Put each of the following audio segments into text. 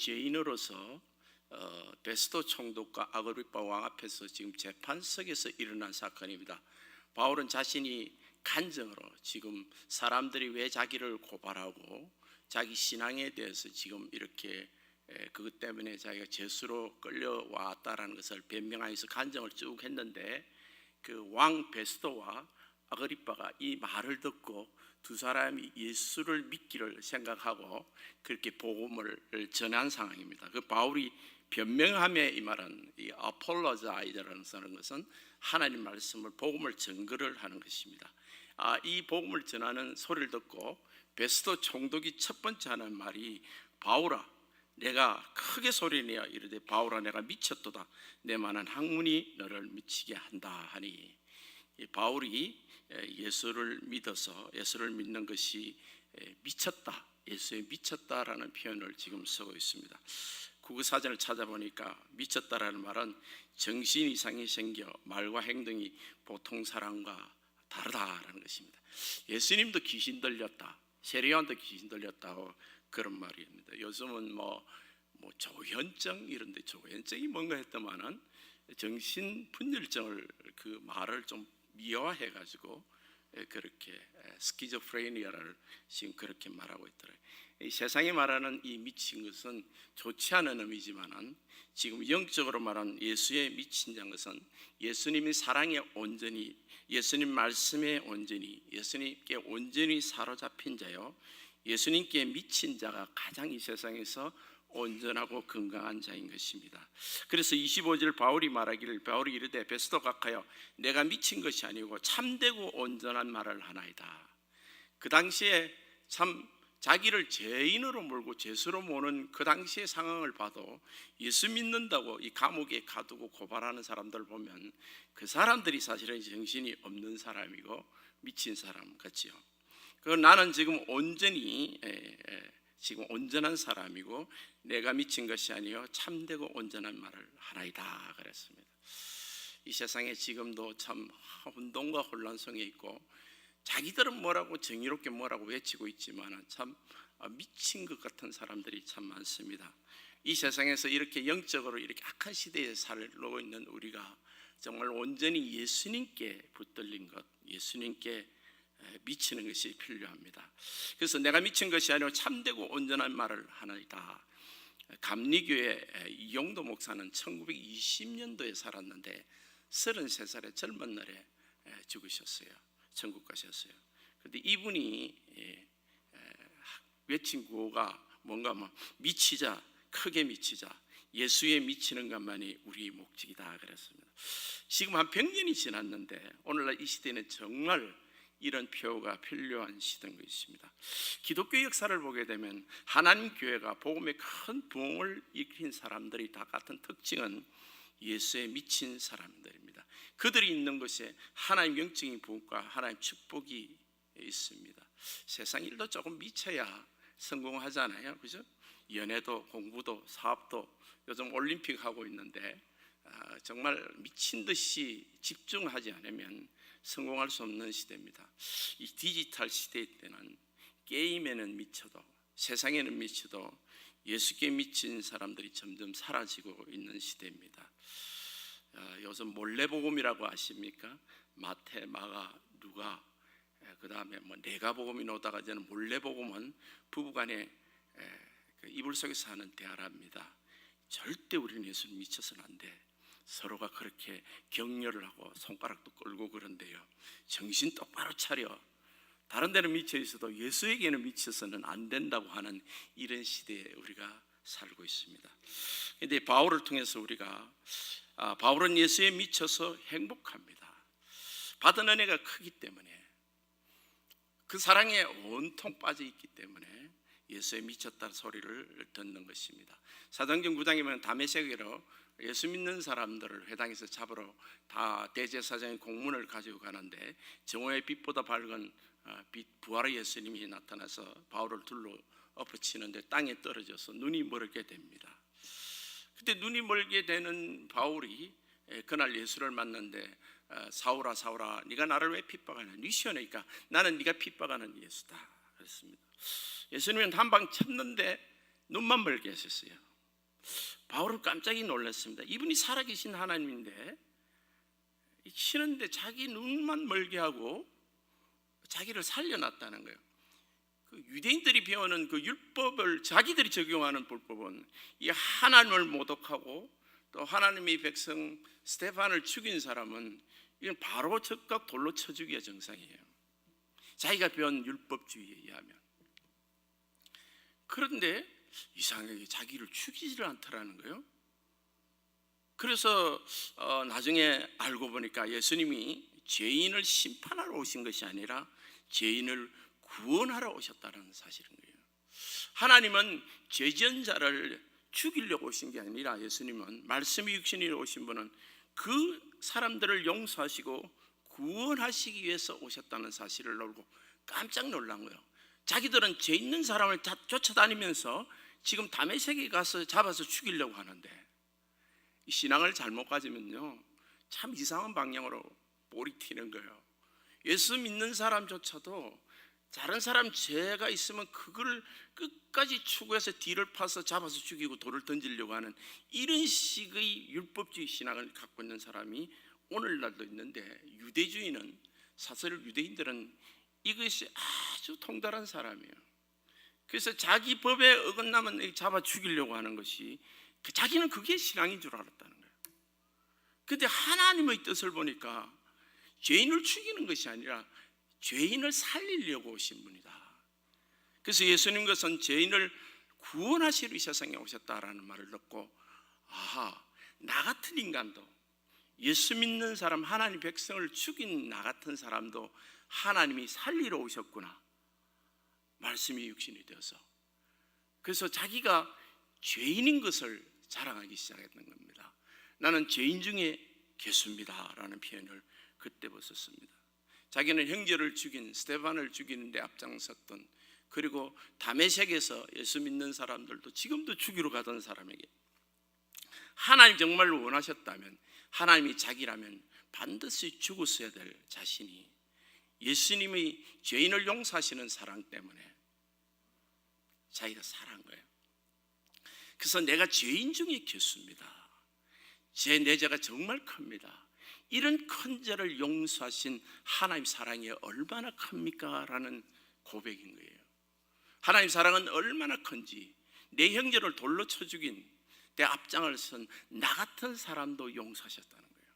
죄인으로서 어, 베스도 총독과 아그리파 왕 앞에서 지금 재판석에서 일어난 사건입니다. 바울은 자신이 간증으로 지금 사람들이 왜 자기를 고발하고 자기 신앙에 대해서 지금 이렇게 에, 그것 때문에 자기가 죄수로 끌려왔다라는 것을 변명하면서 간증을 쭉 했는데 그 왕 베스도와 아그리파가 이 말을 듣고 두 사람이 예수를 믿기를 생각하고 그렇게 복음을 전한 상황입니다. 그 바울이 변명함에 이 말은 이 apologize라는 쓰는 것은 하나님 말씀을 복음을 증거를 하는 것입니다. 아, 이 복음을 전하는 소리를 듣고 베스도 총독이 첫 번째 하는 말이 바울아 내가 크게 소리내어 이르되 바울아 내가 미쳤도다 내 많은 학문이 너를 미치게 한다 하니 이 바울이 예수를 믿어서 예수를 믿는 것이 미쳤다 예수에 미쳤다라는 표현을 지금 쓰고 있습니다. 국어사전을 찾아보니까 미쳤다라는 말은 정신 이상이 생겨 말과 행동이 보통 사람과 다르다라는 것입니다. 예수님도 귀신 들렸다. 세례요한도 귀신 들렸다고 그런 말입니다. 요즘은 뭐, 뭐 조현증 이런데 조현증이 뭔가 했더만은 정신 분열증을 그 말을 좀 미화해 가지고 그렇게 스키조프레니아를 지금 그렇게 말하고 있더라고요. 이 세상이 말하는 이 미친 것은 좋지 않은 의미지만은 지금 영적으로 말하는 예수의 미친 것은 예수님이 사랑에 온전히 예수님 말씀에 온전히 예수님께 온전히 사로잡힌 자요 예수님께 미친 자가 가장 이 세상에서 온전하고 건강한 자인 것입니다. 그래서 25절 바울이 말하기를 바울이 이르되 베스도 각하여 내가 미친 것이 아니고 참되고 온전한 말을 하나이다. 그 당시에 참 자기를 죄인으로 몰고 죄수로 모는 그 당시의 상황을 봐도 예수 믿는다고 이 감옥에 가두고 고발하는 사람들 보면 그 사람들이 사실은 정신이 없는 사람이고 미친 사람 같지요. 그 나는 지금 온전히 에, 에, 지금 온전한 사람이고 내가 미친 것이 아니요 참되고 온전한 말을 하나이다 그랬습니다. 이 세상에 지금도 참 운동과 혼란성에 있고 자기들은 뭐라고 정의롭게 뭐라고 외치고 있지만 참 미친 것 같은 사람들이 참 많습니다. 이 세상에서 이렇게 영적으로 이렇게 악한 시대에 살고 있는 우리가 정말 온전히 예수님께 붙들린 것, 예수님께 미치는 것이 필요합니다. 그래서 내가 미친 것이 아니라 참되고 온전한 말을 하나이다. 감리교회 이용도 목사는 1920년도에 살았는데 33살의 젊은 날에 죽으셨어요. 천국 가셨어요. 그런데 이분이 외친 구호가 뭔가 뭐 미치자, 크게 미치자, 예수에 미치는 것만이 우리 목적이다 그랬습니다. 지금 한 100년이 지났는데 오늘날 이 시대는 정말 이런 표가 필요한 시대인 것입니다. 기독교 역사를 보게 되면 하나님 교회가 복음의 큰 부흥을 일으킨 사람들이 다 같은 특징은 예수에 미친 사람들입니다. 그들이 있는 곳에 하나님 영적인 부흥과 하나님 축복이 있습니다. 세상 일도 조금 미쳐야 성공하잖아요, 그죠? 연애도 공부도 사업도 요즘 올림픽 하고 있는데 아, 정말 미친 듯이 집중하지 않으면 성공할 수 없는 시대입니다. 이 디지털 시대 때는 게임에는 미쳐도 세상에는 미쳐도 예수께 미친 사람들이 점점 사라지고 있는 시대입니다. 아, 요즘 몰래복음이라고 아십니까? 마태, 마가, 누가 그 다음에 뭐 내가 복음이 나오다가 저는 몰래복음은 부부간에 그 이불 속에서 하는 대화랍니다. 절대 우리는 예수를 미쳐서는 안 돼. 서로가 그렇게 격려를 하고 손가락도 끌고 그런데요. 정신 똑바로 차려. 다른 데는 미쳐 있어도 예수에게는 미쳐서는 안 된다고 하는 이런 시대에 우리가 살고 있습니다. 근데 바울을 통해서 우리가 아, 바울은 예수에 미쳐서 행복합니다. 받은 은혜가 크기 때문에 그 사랑에 온통 빠져 있기 때문에 예수에 미쳤다는 소리를 듣는 것입니다. 사도행전 9장에 보면 다메섹으로 예수 믿는 사람들을 회당에서 잡으러 다 대제사장의 공문을 가지고 가는데 정오의 빛보다 밝은 어, 빛 부활의 예수님이 나타나서 바울을 둘러 엎어치는데 땅에 떨어져서 눈이 멀게 됩니다. 그때 눈이 멀게 되는 바울이 그날 예수를 만났는데 어, 사울아 사울아 네가 나를 왜 핍박하냐? 네 시원하니까 나는 네가 핍박하는 예수다. 그랬습니다. 예수님은 한 방 쳤는데 눈만 멀게 하셨어요 바울은 깜짝이 놀랐습니다 이분이 살아계신 하나님인데 이 치는데 자기 눈만 멀게 하고 자기를 살려놨다는 거예요 그 유대인들이 배우는 그 율법을 자기들이 적용하는 불법은 이 하나님을 모독하고 또 하나님의 백성 스테판을 죽인 사람은 이건 바로 즉각 돌로 쳐 죽이야 정상이에요. 자기가 배운 율법주의에 의하면. 그런데 이상하게 자기를 죽이지를 않더라는 거예요. 그래서 어, 나중에 알고 보니까 예수님이 죄인을 심판하러 오신 것이 아니라 죄인을 구원하러 오셨다는 사실인 거예요. 하나님은 죄지은 자를 죽이려고 오신 게 아니라 예수님은 말씀이 육신이 오신 분은 그 사람들을 용서하시고 구원하시기 위해서 오셨다는 사실을 알고 깜짝 놀란 거예요. 자기들은 죄 있는 사람을 다 쫓아다니면서 지금 담에색에 가서 잡아서 죽이려고 하는데 이 신앙을 잘못 가지면요 참 이상한 방향으로 볼이 튀는 거예요. 예수 믿는 사람조차도 다른 사람 죄가 있으면 그걸 끝까지 추구해서 뒤를 파서 잡아서 죽이고 돌을 던지려고 하는 이런 식의 율법주의 신앙을 갖고 있는 사람이 오늘날도 있는데 유대주의는 사실 유대인들은 이것이 아주 통달한 사람이에요. 그래서 자기 법에 어긋나면 잡아 죽이려고 하는 것이 그 자기는 그게 신앙인 줄 알았다는 거예요. 근데 하나님의 뜻을 보니까 죄인을 죽이는 것이 아니라 죄인을 살리려고 오신 분이다. 그래서 예수님 것은 죄인을 구원하시러 이 세상에 오셨다라는 말을 듣고 아하 나 같은 인간도 예수 믿는 사람 하나님 백성을 죽인 나 같은 사람도 하나님이 살리러 오셨구나 말씀이 육신이 되어서 그래서 자기가 죄인인 것을 자랑하기 시작했던 겁니다. 나는 죄인 중에 개수입니다라는 표현을 그때부터 썼습니다. 자기는 형제를 죽인 스테반을 죽이는데 앞장섰던 그리고 다메섹에서 예수 믿는 사람들도 지금도 죽이러 가던 사람에게 하나님 정말 원하셨다면 하나님이 자기라면 반드시 죽었어야 될 자신이 예수님의 죄인을 용서하시는 사랑 때문에 자기가 살한 거예요. 그래서 내가 죄인 중에 교수입니다. 제 내자가 정말 큽니다. 이런 큰 죄를 용서하신 하나님 사랑이 얼마나 큽니까? 라는 고백인 거예요. 하나님 사랑은 얼마나 큰지 내 형제를 돌로 쳐 죽인 내 앞장을 선 나 같은 사람도 용서하셨다는 거예요.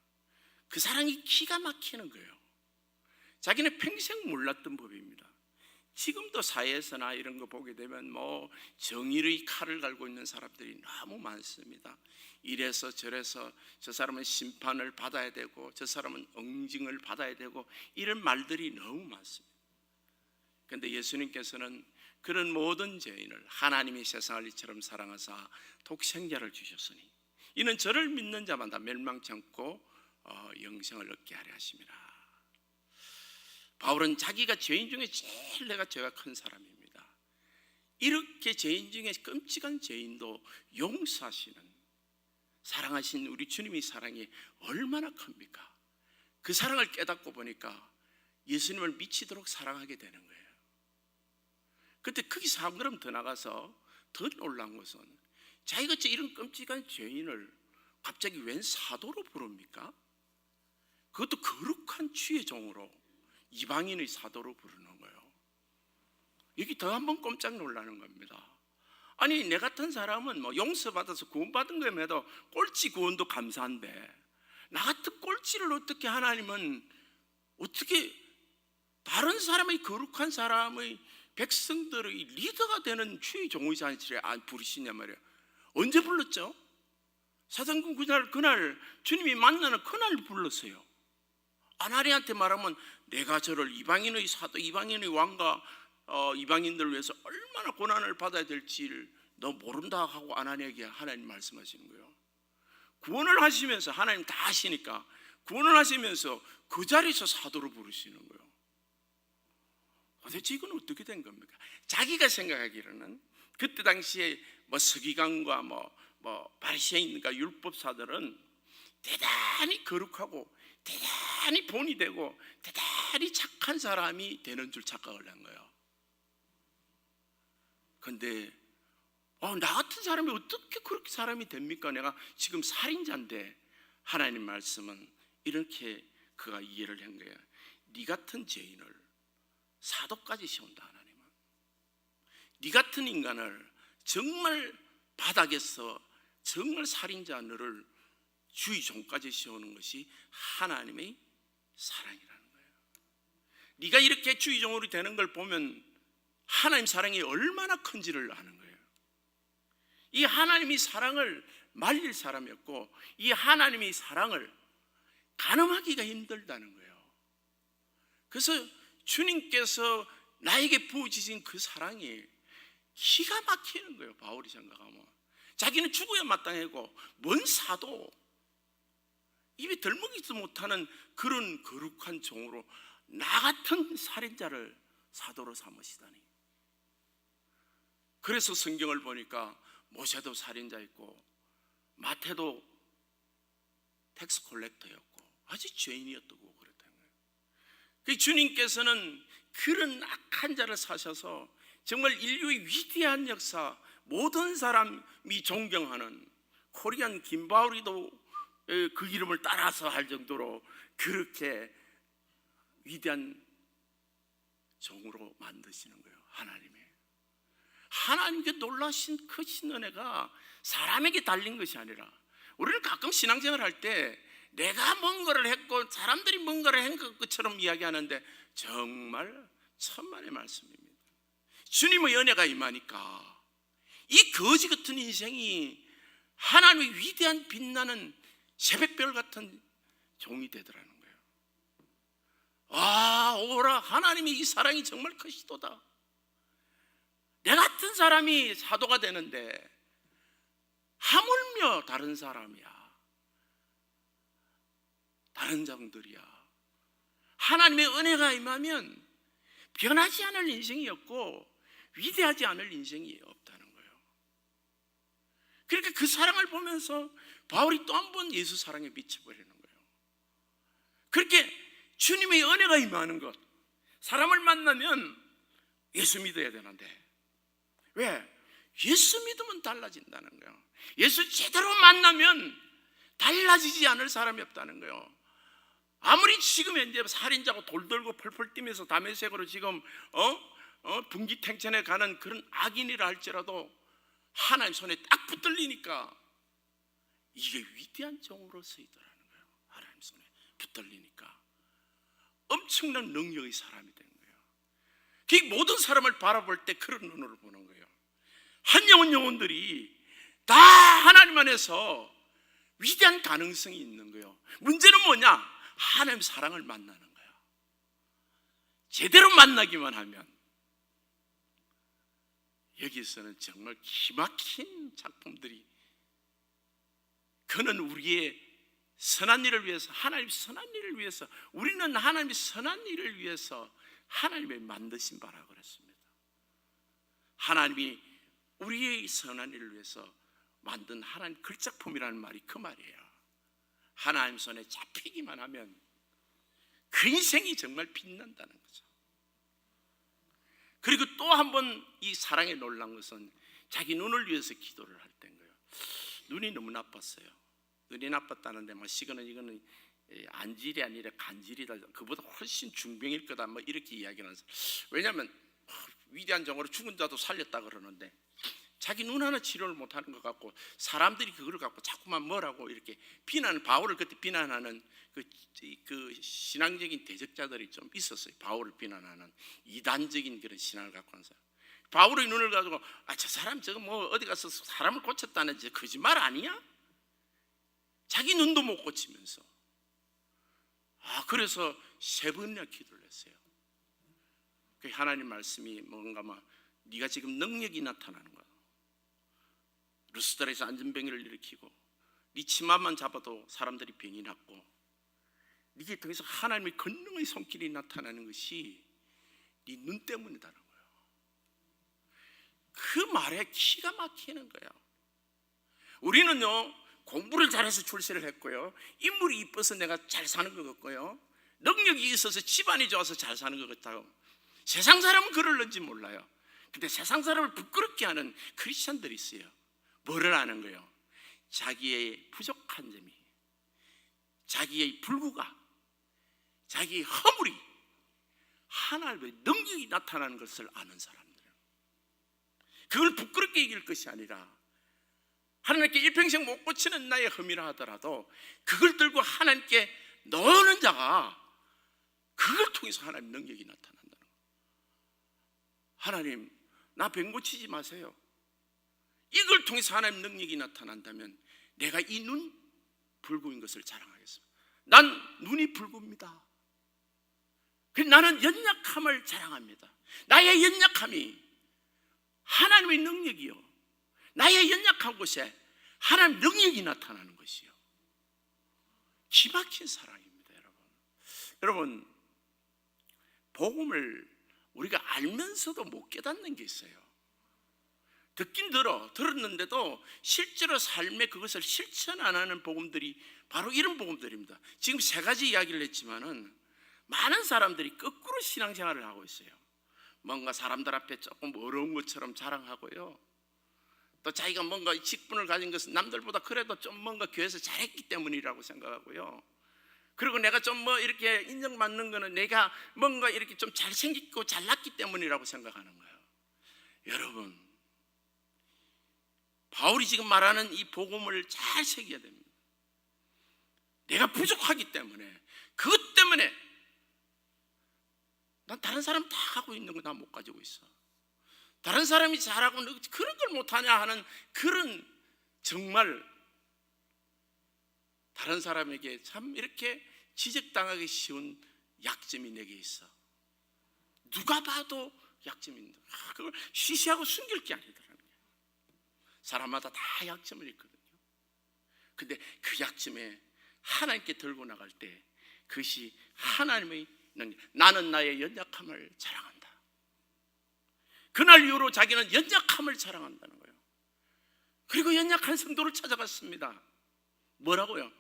그 사랑이 기가 막히는 거예요. 자기는 평생 몰랐던 법입니다. 지금도 사회에서나 이런 거 보게 되면 뭐 정의의 칼을 갈고 있는 사람들이 너무 많습니다. 이래서 저래서 저 사람은 심판을 받아야 되고 저 사람은 응징을 받아야 되고 이런 말들이 너무 많습니다. 그런데 예수님께서는 그런 모든 죄인을 하나님이 세상을 이처럼 사랑하사 독생자를 주셨으니 이는 저를 믿는 자만 다 멸망치 않고 어, 영생을 얻게 하려 하심이라. 바울은 자기가 죄인 중에 제일 내가 죄가 큰 사람입니다. 이렇게 죄인 중에 끔찍한 죄인도 용서하시는 사랑하신 우리 주님의 사랑이 얼마나 큽니까? 그 사랑을 깨닫고 보니까 예수님을 미치도록 사랑하게 되는 거예요. 그때 거기서 한 걸음 더 나가서 더 놀란 것은 자기가 이런 끔찍한 죄인을 갑자기 웬 사도로 부릅니까? 그것도 거룩한 취의 종으로 이방인의 사도로 부르는 거예요. 여기 더 한번 꼼짝 놀라는 겁니다. 아니 내 같은 사람은 뭐 용서받아서 구원받은 거에도 꼴찌 구원도 감사한데 나 같은 꼴찌를 어떻게 하나님은 어떻게 다른 사람의 거룩한 사람의 백성들의 리더가 되는 주의 종의 잔치를 안 부르시냐 말이에요. 언제 불렀죠? 사장군 그날 그날 주님이 만나는 그날 불렀어요. 아나리한테 말하면 내가 저를 이방인의 사도, 이방인의 왕과 어, 이방인들을 위해서 얼마나 고난을 받아야 될지를 너 모른다 하고 아나니에게 하나님 말씀하시는 거예요. 구원을 하시면서 하나님 다 하시니까 구원을 하시면서 그 자리에서 사도로 부르시는 거예요. 도대체 이건 어떻게 된 겁니까? 자기가 생각하기로는 그때 당시에 뭐 서기관과 뭐, 뭐 바리새인과 율법사들은 대단히 거룩하고 대단히 본이 되고 대단히 착한 사람이 되는 줄 착각을 한 거예요. 근데 어, 나 같은 사람이 어떻게 그렇게 사람이 됩니까? 내가 지금 살인자인데 하나님 말씀은 이렇게 그가 이해를 한 거예요. 네 같은 죄인을 사도까지 세운다 하나님은. 네 같은 인간을 정말 바닥에서 정말 살인자 너를 주의 종까지 세우는 것이 하나님의 사랑이라는 거예요. 네가 이렇게 주의 종으로 되는 걸 보면 하나님 사랑이 얼마나 큰지를 아는 거예요. 이 하나님이 사랑을 말릴 사람이었고 이 하나님의 사랑을 가늠하기가 힘들다는 거예요. 그래서 주님께서 나에게 부어주신 그 사랑이 기가 막히는 거예요. 바울이 생각하면 자기는 죽어야 마땅하고 뭔 사도 입에 들먹이지도 못하는 그런 거룩한 종으로 나 같은 살인자를 사도로 삼으시다니. 그래서 성경을 보니까 모세도 살인자였고 마태도 텍스 콜렉터였고 아주 죄인이었다고 그랬다는 거예요. 그 주님께서는 그런 악한 자를 사셔서 정말 인류의 위대한 역사 모든 사람이 존경하는 코리안 김바울이도 그 이름을 따라서 할 정도로 그렇게 위대한 종으로 만드시는 거예요. 하나님의 하나님께 놀라신 크신 은혜가 사람에게 달린 것이 아니라 우리는 가끔 신앙생활 할 때 내가 뭔가를 했고 사람들이 뭔가를 한 것처럼 이야기하는데 정말 천만의 말씀입니다. 주님의 은혜가 임하니까 이 거지 같은 인생이 하나님의 위대한 빛나는 새벽별 같은 종이 되더라는 거예요. 아, 오라 하나님의 이 사랑이 정말 크시도다. 내 같은 사람이 사도가 되는데 하물며 다른 사람이야. 다른 장들이야. 하나님의 은혜가 임하면 변하지 않을 인생이 없고 위대하지 않을 인생이 없다는 거예요. 그러니까 그 사랑을 보면서 바울이 또 한 번 예수 사랑에 미쳐버리는 거예요. 그렇게 주님의 은혜가 임하는 것, 사람을 만나면 예수 믿어야 되는데 왜? 예수 믿으면 달라진다는 거예요. 예수 제대로 만나면 달라지지 않을 사람이 없다는 거예요. 아무리 지금 현재 살인자고 돌 들고 펄펄 뛰면서 담에색으로 지금 어? 어? 분기탱천에 가는 그런 악인이라 할지라도 하나님 손에 딱 붙들리니까 이게 위대한 종으로 서이더라는 거예요. 하나님 손에 붙들리니까 엄청난 능력의 사람이 된 거예요. 그 모든 사람을 바라볼 때 그런 눈으로 보는 거예요. 한 영혼 영혼들이 다 하나님 안에서 위대한 가능성이 있는 거예요. 문제는 뭐냐? 하나님 사랑을 만나는 거예요. 제대로 만나기만 하면 여기서는 정말 기막힌 작품들이 그는 우리의 선한 일을 위해서 하나님 선한 일을 위해서 우리는 하나님의 선한 일을 위해서 하나님의 만드신 바라 그랬습니다. 하나님이 우리의 선한 일을 위해서 만든 하나님 글작품이라는 말이 그 말이에요. 하나님 손에 잡히기만 하면 그 인생이 정말 빛난다는 거죠. 그리고 또 한 번 이 사랑에 놀란 것은 자기 눈을 위해서 기도를 할 때인 거예요. 눈이 너무 나빴어요. 눈이 나빴다는데 뭐 시그는 이거는 안질이 아니라 간질이다. 그보다 훨씬 중병일 거다. 뭐 이렇게 이야기하는 왜냐하면 위대한 정으로 죽은 자도 살렸다 그러는데 자기 눈 하나 치료를 못 하는 것 같고 사람들이 그걸 갖고 자꾸만 뭐라고 이렇게 비난 바울을 그때 비난하는 그, 그 신앙적인 대적자들이 좀 있었어요. 바울을 비난하는 이단적인 그런 신앙을 갖고 하는 사람. 바울의 눈을 가지고 아 저 사람 저거 뭐 어디 가서 사람을 고쳤다는 지 거짓말 아니야? 자기 눈도 못 고치면서 아 그래서 세 번이나 기도를 했어요. 그 하나님 말씀이 뭔가 막 네가 지금 능력이 나타나는 거야. 루스드라에서 안전병을 일으키고 네 치마만 잡아도 사람들이 병이 이게 더 이상 하나님의 권능의 손길이 나타나는 것이 네 눈 때문이다는 거예요. 그 말에 기가 막히는 거예요. 우리는요 공부를 잘해서 출세를 했고요. 인물이 이뻐서 내가 잘 사는 것 같고요. 능력이 있어서 집안이 좋아서 잘 사는 것 같다고. 세상 사람은 그럴는지 몰라요. 근데 세상 사람을 부끄럽게 하는 크리스천들이 있어요. 뭐를 아는 거예요? 자기의 부족한 점이, 자기의 불구가, 자기의 허물이 하나님의 능력이 나타나는 것을 아는 사람들. 그걸 부끄럽게 이길 것이 아니라 하나님께 일평생 못 고치는 나의 흠이라 하더라도 그걸 들고 하나님께 넣는 자가 그걸 통해서 하나님 능력이 나타난다는 거. 하나님 나 병 고치지 마세요. 이걸 통해서 하나님 능력이 나타난다면 내가 이 눈 불구인 것을 자랑하겠습니다. 난 눈이 불구입니다. 나는 연약함을 자랑합니다. 나의 연약함이 하나님의 능력이요. 나의 연약한 곳에 하나님 능력이 나타나는 것이요. 기막힌 사랑입니다, 여러분. 여러분, 복음을 우리가 알면서도 못 깨닫는 게 있어요. 듣긴 들어, 들었는데도 실제로 삶에 그것을 실천 안 하는 복음들이 바로 이런 복음들입니다. 지금 세 가지 이야기를 했지만은 많은 사람들이 거꾸로 신앙생활을 하고 있어요. 뭔가 사람들 앞에 조금 어려운 것처럼 자랑하고요. 또 자기가 뭔가 직분을 가진 것은 남들보다 그래도 좀 뭔가 교회에서 잘했기 때문이라고 생각하고요. 그리고 내가 좀 뭐 이렇게 인정받는 거는 내가 뭔가 이렇게 좀 잘생겼고 잘났기 때문이라고 생각하는 거예요. 여러분, 바울이 지금 말하는 이 복음을 잘 새겨야 됩니다. 내가 부족하기 때문에 그것 때문에 난 다른 사람 다 하고 있는 거 나 못 가지고 있어. 다른 사람이 잘하고 너 그런 걸 못하냐 하는 그런 정말 다른 사람에게 참 이렇게 지적당하기 쉬운 약점이 내게 있어. 누가 봐도 있는 아, 그걸 쉬쉬하고 숨길 게 아니더라는 거예요. 사람마다 다 약점을 있거든요. 근데 그 약점에 하나님께 들고 나갈 때 그것이 하나님의. 나는 나의 연약함을 자랑한다. 그날 이후로 자기는 연약함을 자랑한다는 거예요. 그리고 연약한 성도를 찾아갔습니다. 뭐라고요?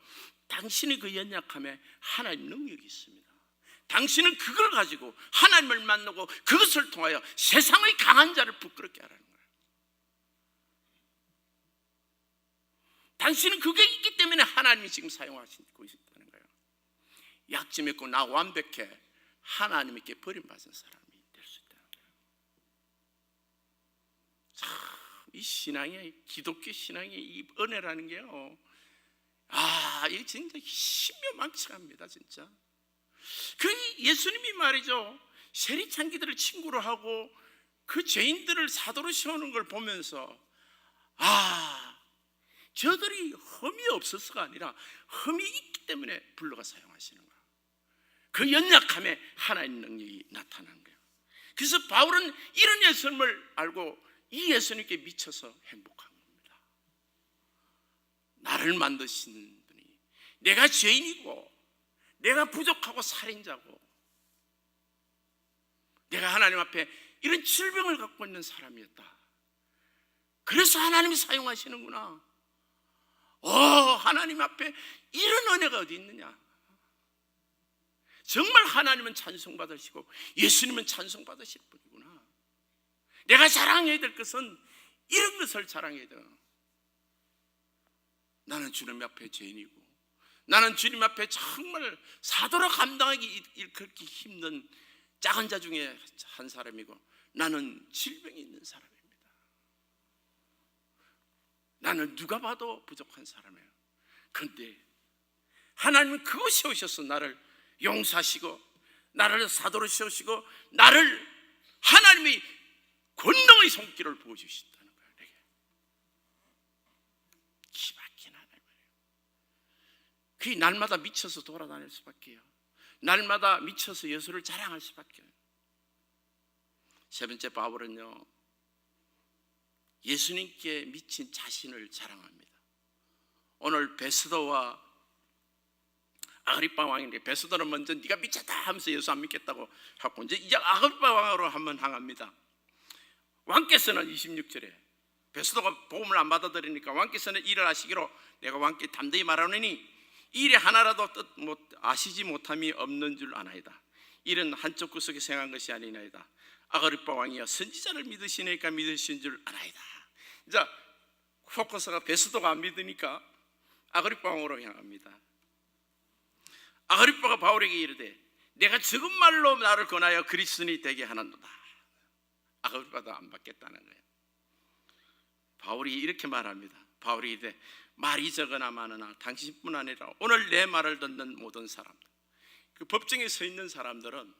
당신이 그 연약함에 하나님 능력이 있습니다. 당신은 그걸 가지고 하나님을 만나고 그것을 통하여 세상의 강한 자를 부끄럽게 하라는 거예요. 당신은 그게 있기 때문에 하나님이 지금 사용하시고 있다는 거예요. 약점 있고 나 완벽해 하나님께 버림받은 사람이 될 수 있다는 거예요. 참, 이 신앙의 기독교 신앙의 이 은혜라는 게요. 아, 이거 진짜 신묘망측합니다, 진짜. 그 예수님이 말이죠. 세리창기들을 친구로 하고 그 죄인들을 사도로 세우는 걸 보면서 아, 저들이 흠이 없어서가 아니라 흠이 있기 때문에 불러가 사용하시는. 그 연약함에 하나님 능력이 나타난 거예요. 그래서 바울은 이런 예수님을 알고 이 예수님께 미쳐서 행복한 겁니다. 나를 만드시는 분이 내가 죄인이고 내가 부족하고 살인자고 내가 하나님 앞에 이런 질병을 갖고 있는 사람이었다. 그래서 하나님이 사용하시는구나. 어, 하나님 앞에 이런 은혜가 어디 있느냐? 정말 하나님은 찬송받으시고 예수님은 찬송받으실 분이구나. 내가 자랑해야 될 것은 이런 것을 자랑해야 돼. 나는 주님 앞에 죄인이고 나는 주님 앞에 정말 사도로 감당하기 그렇게 힘든 작은 자 중에 한 사람이고 나는 질병이 있는 사람입니다. 나는 누가 봐도 부족한 사람이에요. 그런데 하나님은 그것이 오셔서 나를 용서하시고 나를 사도로 세우시고 나를 하나님의 권능의 손길을 보여주신다는 거예요. 내게 기막힌 하나님이에요. 그 날마다 미쳐서 돌아다닐 수밖에요. 날마다 미쳐서 예수를 자랑할 수밖에요. 세 번째 바울은요. 예수님께 미친 자신을 자랑합니다. 오늘 베스도와 아그리파 왕인데 베스도는 먼저 네가 미쳤다 하면서 예수 안 믿겠다고 하고 이제 이제 아그리파 왕으로 한번 향합니다. 왕께서는 26절에 베스도가 복음을 안 받아들이니까 왕께서는 일을 하시기로 내가 왕께 담대히 말하노니 일에 하나라도 뜻 못 아시지 못함이 없는 줄 아나이다. 일은 한쪽 구석에 생한 것이 아니나이다. 아가리빠 왕이여 선지자를 믿으시니까 믿으신 줄 아나이다. 자 포커스가 베스도가 안 믿으니까 아가리빠 왕으로 향합니다. 아가리빠가 바울에게 이르되 내가 적은 말로 나를 권하여 그리스도인이 되게 하는도다. 아가리빠도 안 받겠다는 거예요. 바울이 이렇게 말합니다. 바울이 이르되 말이 적으나 많으나 당신뿐 아니라 오늘 내 말을 듣는 모든 사람들 그 법정에 서 있는 사람들은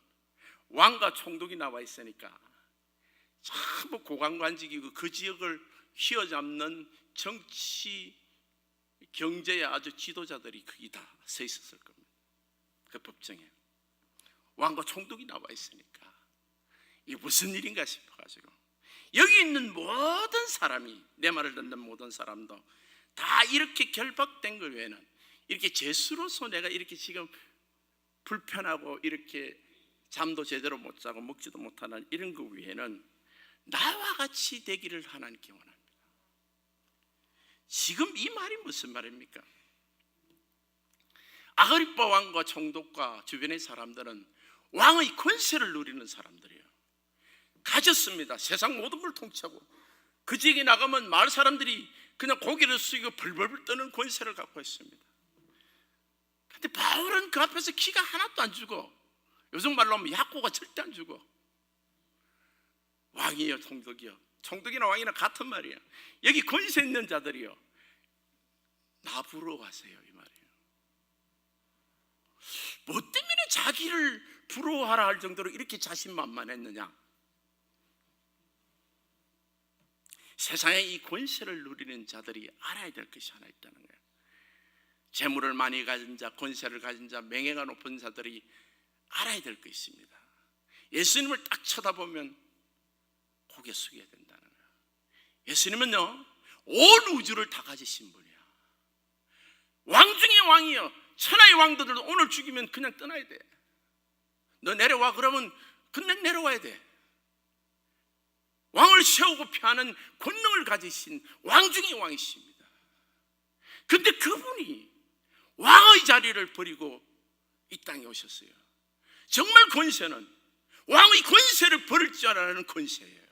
왕과 총독이 나와 있으니까 전부 고관관직이고 그 지역을 휘어잡는 정치 경제의 아주 지도자들이 거기 다 서 있었을 겁니다. 그 법정에 왕과 총독이 나와 있으니까 이게 무슨 일인가 싶어가지고 여기 있는 모든 사람이 내 말을 듣는 모든 사람도 다 이렇게 결박된 것 외에는 이렇게 재수로서 내가 이렇게 지금 불편하고 이렇게 잠도 제대로 못 자고 먹지도 못하는 이런 것 외에는 나와 같이 되기를 하나님께 원합니다. 지금 이 말이 무슨 말입니까? 아그리빠 왕과 총독과 주변의 사람들은 왕의 권세를 누리는 사람들이에요. 가졌습니다. 세상 모든 걸 통치하고 그 지역에 나가면 마을 사람들이 그냥 고개를 숙이고 벌벌 떠는 권세를 갖고 있습니다. 근데 바울은 그 앞에서 키가 하나도 안 주고 요즘 말로 하면 약고가 절대 안 주고 왕이요 총독이요 총독이나 왕이나 같은 말이에요. 여기 권세 있는 자들이요 나 부러워하세요 이 말이에요. 뭐 때문에 자기를 부러워하라 할 정도로 이렇게 자신만만했느냐? 세상에 이 권세를 누리는 자들이 알아야 될 것이 하나 있다는 거예요. 재물을 많이 가진 자, 권세를 가진 자, 명예가 높은 자들이 알아야 될 것이 있습니다. 예수님을 딱 쳐다보면 고개 숙여야 된다는 거예요. 예수님은요, 온 우주를 다 가지신 분이야. 왕 중의 왕이요. 천하의 왕들도 오늘 죽이면 그냥 떠나야 돼. 너 내려와 그러면 그냥 내려와야 돼. 왕을 세우고 피하는 권능을 가지신 왕 중의 왕이십니다. 근데 그분이 왕의 자리를 버리고 이 땅에 오셨어요. 정말 권세는 왕의 권세를 버릴 줄 알아는 권세예요.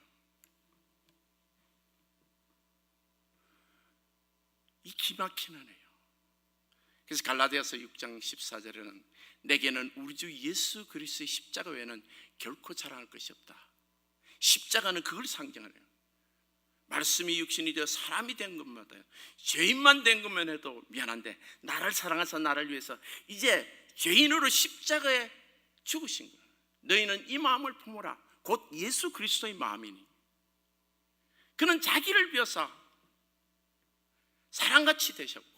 이 기막힌 하네요. 그래서 갈라디아서 6장 14절에는 내게는 우리 주 예수 그리스도의 십자가 외에는 결코 자랑할 것이 없다. 십자가는 그걸 상징하네요. 말씀이 육신이 되어 사람이 된 것마다요. 죄인만 된 것만 해도 미안한데 나를 사랑해서 나를 위해서 이제 죄인으로 십자가에 죽으신 거예요. 너희는 이 마음을 품어라. 곧 예수 그리스도의 마음이니. 그는 자기를 위해서 사랑같이 되셨고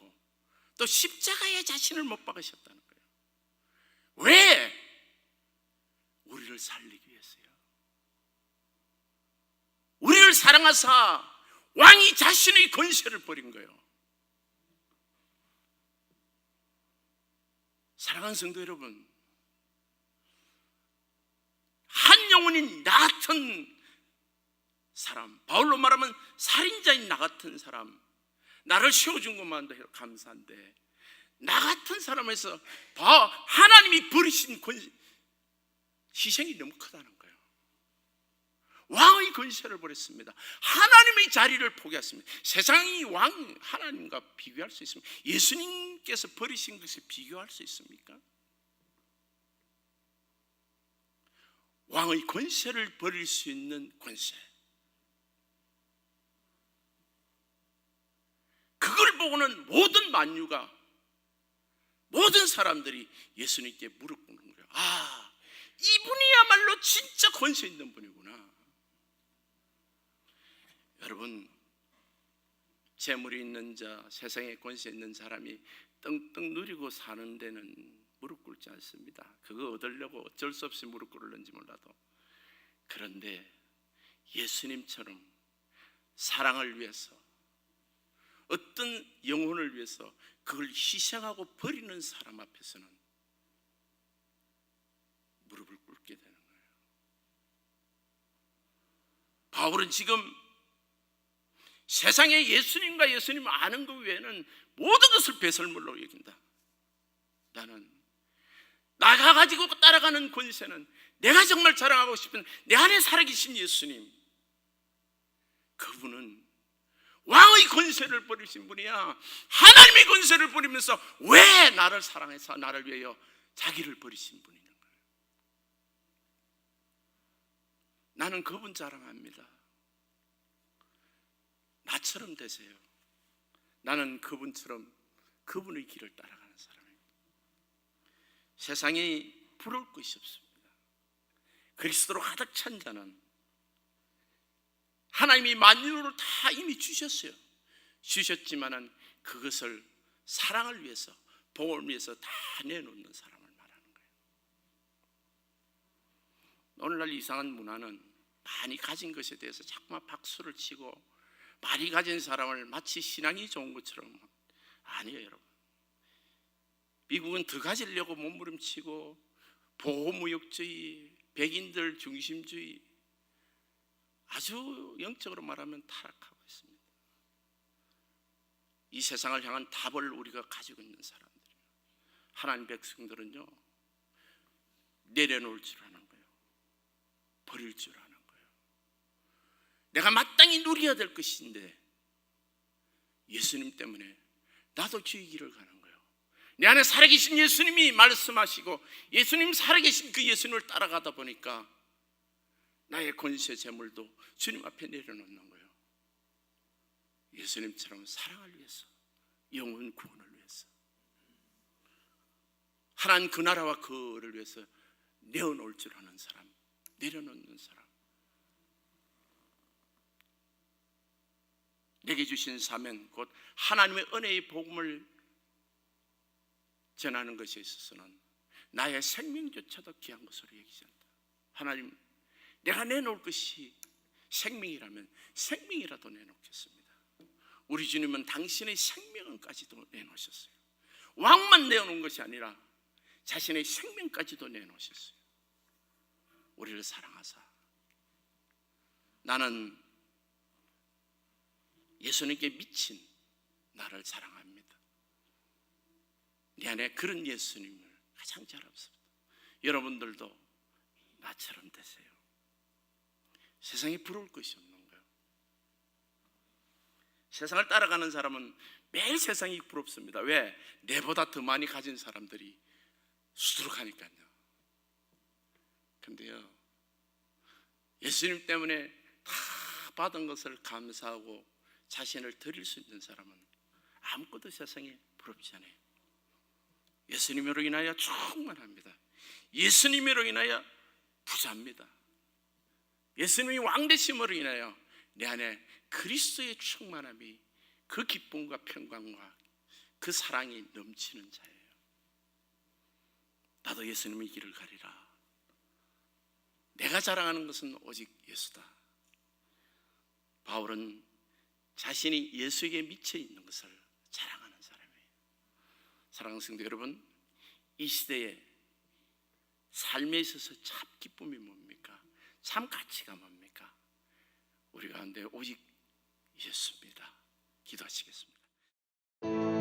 또 십자가에 자신을 못 박으셨다는 거예요. 왜? 우리를 살리기 위해서요. 우리를 사랑하사 왕이 자신의 권세를 버린 거예요. 사랑하는 성도 여러분, 한 영혼인 나 같은 사람, 바울로 말하면 살인자인 나 같은 사람, 나를 세워준 것만도 감사한데, 나 같은 사람에서 하나님이 버리신 권, 희생이 너무 크다는 거예요. 왕의 권세를 버렸습니다. 하나님의 자리를 포기했습니다. 세상이 왕 하나님과 비교할 수 있습니까? 예수님께서 버리신 것을 비교할 수 있습니까? 왕의 권세를 버릴 수 있는 권세. 그걸 보고는 모든 만유가 모든 사람들이 예수님께 무릎 꿇는 거예요. 아, 이분이야말로 진짜 권세 있는 분이구나. 여러분, 재물이 있는 자, 세상에 권세 있는 사람이 떵떵 누리고 사는 데는 무릎 꿇지 않습니다. 그거 얻으려고 어쩔 수 없이 무릎 꿇을는지 몰라도. 그런데 예수님처럼 사랑을 위해서 어떤 영혼을 위해서 그걸 희생하고 버리는 사람 앞에서는 무릎을 꿇게 되는 거예요. 바울은 지금 세상에 예수님과 예수님 아는 것 외에는 모든 것을 배설물로 여긴다. 나는 나가 가지고 따라가는 권세는 내가 정말 자랑하고 싶은 내 안에 살아계신 예수님. 그분은 왕의 권세를 버리신 분이야. 하나님의 권세를 버리면서 왜 나를 사랑해서 나를 위하여 자기를 버리신 거예요. 나는 그분 자랑합니다. 나처럼 되세요. 나는 그분처럼 그분의 길을 따라가는 사람입니다. 세상이 부러울 것이 없습니다. 그리스도로 가득 찬 자는 하나님이 만유를 다 이미 주셨어요. 주셨지만은 그것을 사랑을 위해서 복을 위해서 다 내놓는 사람을 말하는 거예요. 오늘날 이상한 문화는 많이 가진 것에 대해서 자꾸만 박수를 치고 많이 가진 사람을 마치 신앙이 좋은 것처럼 아니에요, 여러분. 미국은 더 가지려고 몸부림치고 보호무역주의, 백인들 중심주의 아주 영적으로 말하면 타락하고 있습니다. 이 세상을 향한 답을 우리가 가지고 있는 사람들이에요. 하나님 백성들은요 내려놓을 줄 아는 거예요. 버릴 줄 아는 거예요. 내가 마땅히 누려야 될 것인데 예수님 때문에 나도 주의 길을 가는 거예요. 내 안에 살아계신 예수님이 말씀하시고 예수님 살아계신 그 예수님을 따라가다 보니까 나의 권세 재물도 주님 앞에 내려놓는 거예요. 예수님처럼 사랑을 위해서, 영혼 구원을 위해서, 하나님 그 나라와 그를 위해서 내어놓을 줄 아는 사람, 내려놓는 사람. 내게 주신 사명, 곧 하나님의 은혜의 복음을 전하는 것에 있어서는 나의 생명조차도 귀한 것으로 여기진다. 하나님, 내가 내놓을 것이 생명이라면 생명이라도 내놓겠습니다. 우리 주님은 당신의 생명까지도 내놓으셨어요. 왕만 내놓은 것이 아니라 자신의 생명까지도 내놓으셨어요. 우리를 사랑하사 나는 예수님께 미친 나를 사랑합니다. 내 안에 그런 예수님을 가장 잘 없습니다. 여러분들도 나처럼 되세요. 세상에 부러울 것이 없는 거예요. 세상을 따라가는 사람은 매일 세상이 부럽습니다. 왜? 내보다 더 많이 가진 사람들이 수두룩하니까요. 근데요, 예수님 때문에 다 받은 것을 감사하고 자신을 드릴 수 있는 사람은 아무것도 세상에 부럽지 않아요. 예수님으로 인하여 충만합니다. 예수님으로 인하여 부자입니다. 예수님이 왕되심으로 인하여 내 안에 그리스도의 충만함이 그 기쁨과 평강과 그 사랑이 넘치는 자예요. 나도 예수님의 길을 가리라. 내가 자랑하는 것은 오직 예수다. 바울은 자신이 예수에게 미쳐 있는 것을 자랑하는 사람이에요. 사랑하는 성도 여러분, 이 시대에 삶에 있어서 참 기쁨이 뭡니까? 삶 가치가 뭡니까? 우리 가운데 오직 예수입니다. 기도하시겠습니다.